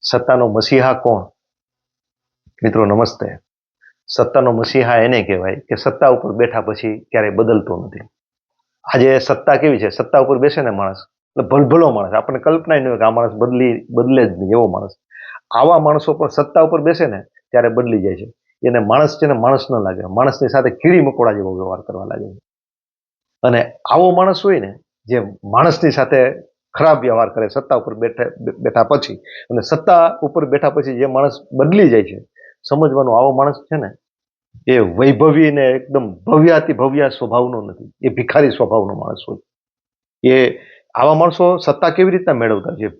સત્તાનો મસીહા કોણ? મિત્રો, નમસ્તે. સત્તાનો મસીહા એને કહેવાય કે સત્તા ઉપર બેઠા પછી ક્યારેય બદલતો નથી. આજે સત્તા કેવી છે? સત્તા ઉપર બેસે ને માણસ. એટલે ભલભલો માણસ. આપણને કલ્પના નહીં કે આ માણસ બદલી, બદલે જ નહીં એવો માણસ. આવા માણસો પણ સત્તા ઉપર બેસે ને ત્યારે બદલી જાય છે. એને માણસ છે ને માણસ ન લાગે. માણસની સાથે કીડી મકોડા જેવો વ્યવહાર કરવા લાગે છે. અને આવો માણસ હોય ને જે માણસની સાથે ખરાબ વ્યવહાર કરે, સત્તા ઉપર બેઠા બેઠા પછી. અને સત્તા ઉપર બેઠા પછી જે માણસ બદલી જાય છે, સમજવાનો આવો માણસ છે ને, એ વૈભવી ને એકદમ ભવ્યાતિ ભવ્યા સ્વભાવનો નથી. એ ભિખારી સ્વભાવનો માણસ હોય. એ આવા માણસો સત્તા કેવી રીતના મેળવતા છે?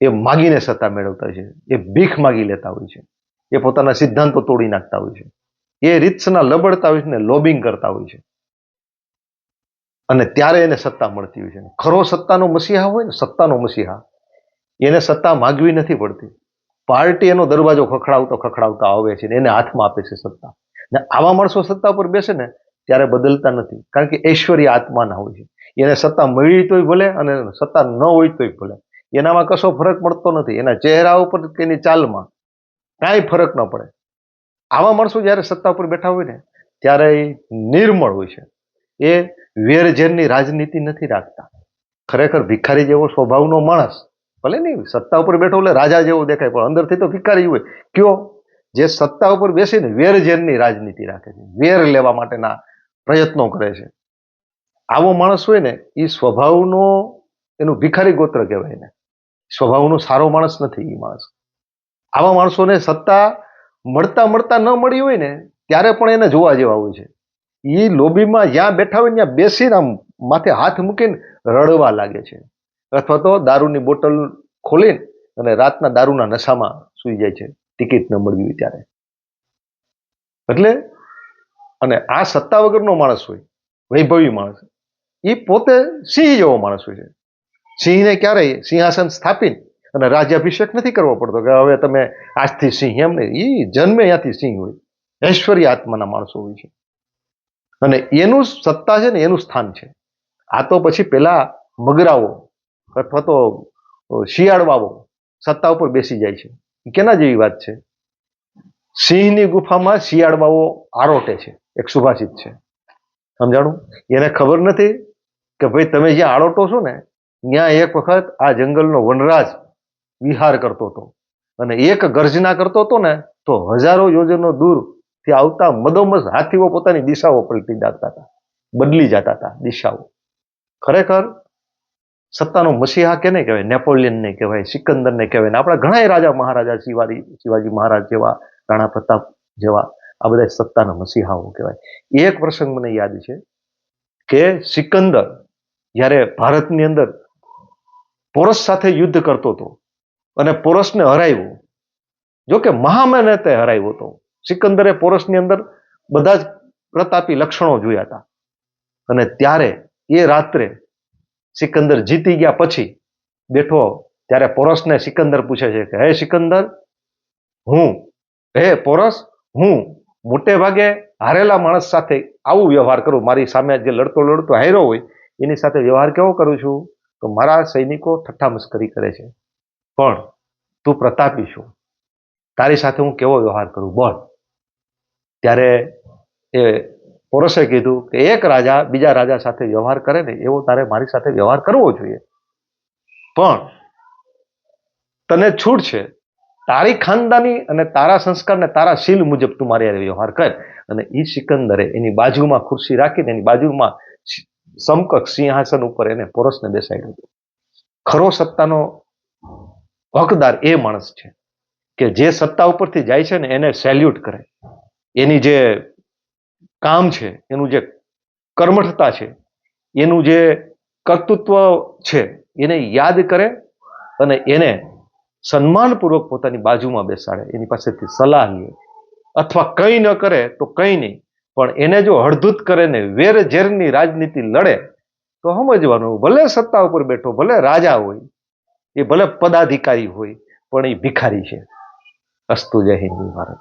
એ માગીને સત્તા મેળવતા છે. એ ભીખ માગી લેતા હોય છે. એ પોતાના સિદ્ધાંતો તોડી નાખતા હોય છે. એ રીતસરના લબડતા હોય છે ને, લોબિંગ કરતા હોય છે. અને ત્યારે એને સત્તા મળતી હોય છે. ખરો સત્તાનો મસીહા હોય ને, સત્તાનો મસીહા. એને સત્તા માગવી નથી પડતી. પાર્ટી એનો દરવાજો ખખડાવતો ખખડાવતા આવે છે ને, એને હાથમાં આપે છે સત્તા. ને આવા માણસો સત્તા પર બેસે ને, ત્યારે બદલતા નથી. કારણ કે ઐશ્વર્ય આત્માના હોય છે. એને સત્તા મળી તોય ભલે અને સત્તા ન હોય તોય ભલે. એનામાં કશો ફરક પડતો નથી. એના ચહેરા ઉપર કે એની ચાલમાં કાંઈ ફરક ન પડે. આવા માણસો જ્યારે સત્તા ઉપર બેઠા હોય ને, ત્યારે એ નિર્મળ હોય છે. એ વેરઝેરની રાજનીતિ નથી રાખતા. ખરેખર ભિખારી જેવો સ્વભાવનો માણસ, ભલે નહીં સત્તા ઉપર બેઠો એટલે રાજા જેવો દેખાય, પણ અંદરથી તો ભિખારી હોય. કયો? જે સત્તા ઉપર બેસીને વેરઝેરની રાજનીતિ રાખે છે, વેર લેવા માટેના પ્રયત્નો કરે છે. આવો માણસ હોય ને, એ સ્વભાવનો, એનું ભિખારી ગોત્ર કહેવાય ને સ્વભાવનો સારો માણસ નથી એ માણસ. આવા માણસોને સત્તા મળતા મળતા ન મળી હોય ને, ત્યારે પણ એને જોવા જેવા હોય છે. એ લોબીમાં જ્યાં બેઠા હોય ત્યાં બેસીને આમ માથે હાથ મૂકીને રડવા લાગે છે. અથવા તો દારૂની બોટલ ખોલીને અને રાતના દારૂના નશામાં સૂઈ જાય છે. ટિકિટ ન મળવી ત્યારે. એટલે અને આ સત્તા વગરનો માણસ હોય, વૈભવી માણસ એ પોતે સિંહ જેવો માણસ હોય છે. સિંહને ક્યારેય સિંહાસન સ્થાપીને અને રાજ્યાભિષેક નથી કરવો પડતો કે હવે તમે આજથી સિંહ, એમ નહીં. એ જન્મે ત્યાંથી સિંહ હોય. ઐશ્વર્ય આત્માના માણસો હોય છે. અને એનું સત્તા છે ને એનું સ્થાન છે. આ તો પછી પેલા મગરાઓ અથવા તો શિયાળવાઓ સત્તા ઉપર બેસી જાય છે. કેના જેવી વાત છે? સિંહની ગુફામાં શિયાળવાઓ આરોટે છે, એક સુભાષિત છે. સમજાણું? એને ખબર નથી કે ભાઈ તમે જ્યાં આરોટો છો ને, ત્યાં એક વખત આ જંગલનો વનરાજ વિહાર કરતો હતો. અને એક ગર્જના કરતો હતો ને, તો હજારો યોજનો દૂર થી આવતા મદોમસ હાથીઓ પોતાની દિશાઓ પલટી નાખતા હતા, બદલી જતા હતા દિશાઓ. ખરેખર સત્તાનો મસીહા કેને કહેવાય? નેપોલિયનને કહેવાય, સિકંદરને કહેવાય ને આપણા ઘણા રાજા મહારાજા શિવાજી શિવાજી મહારાજ જેવા, રાણા પ્રતાપ જેવા, આ બધા સત્તાના મસીહાઓ કહેવાય. એક પ્રસંગ મને યાદ છે કે સિકંદર જ્યારે ભારતની અંદર પોરસ સાથે યુદ્ધ કરતો હતો અને પોરસને હરાવ્યો, જોકે મહામેને તે હરાવ્યો હતો. સિકંદરે પોરસની અંદર બધા જ પ્રતાપી લક્ષણો જોયા હતા. અને ત્યારે એ રાત્રે સિકંદર જીતી ગયા પછી બેઠો ત્યારે પોરસને સિકંદર પૂછે છે કે, હે સિકંદર, હું, હે પોરસ, હું મોટે ભાગે હારેલા માણસ સાથે આવું વ્યવહાર કરું? મારી સામે જે લડતો લડતો હાર્યો હોય, એની સાથે વ્યવહાર કેવો કરું છું? તો મારા સૈનિકો ઠઠ્ઠા મસ્કરી કરે છે. પણ તું પ્રતાપી છું. તારી સાથે હું કેવો વ્યવહાર કરું? બોલ. ત્યારે એ પોરસે કીધું કે એક રાજા બીજા રાજા સાથે વ્યવહાર કરે ને એવો તારે મારી સાથે વ્યવહાર કરવો જોઈએ. પણ તને છૂટ છે. તારી ખાનદાની અને તારા સંસ્કાર ને તારા શીલ મુજબ તું મારી વ્યવહાર કર અને એ સિકંદરે એની બાજુમાં ખુરશી રાખીને એની બાજુમાં સમકક્ષ સિંહાસન ઉપર એને પોરસને બેસાડ્યું હતું ખરો સત્તાનો હકદાર એ માણસ છે કે જે સત્તા ઉપરથી જાય છે ને એને સેલ્યુટ કરે. એની જે કામ છે, એનું જે કર્મઠતા છે, એનું જે કર્તૃત્વ છે, એને યાદ કરે અને એને સન્માનપૂર્વક પોતાની બાજુમાં બેસાડે, એની પાસેથી સલાહ લે. અથવા કંઈ ન કરે તો કંઈ નહીં, પણ એને જો હળધૂત કરે ને વેર ઝેરની રાજનીતિ લડે, તો સમજવાનું, ભલે સત્તા ઉપર બેઠો, ભલે રાજા હોય, એ ભલે પદાધિકારી હોય, પણ એ ભિખારી છે. અસ્તુ જય હિન્દ, ભારત.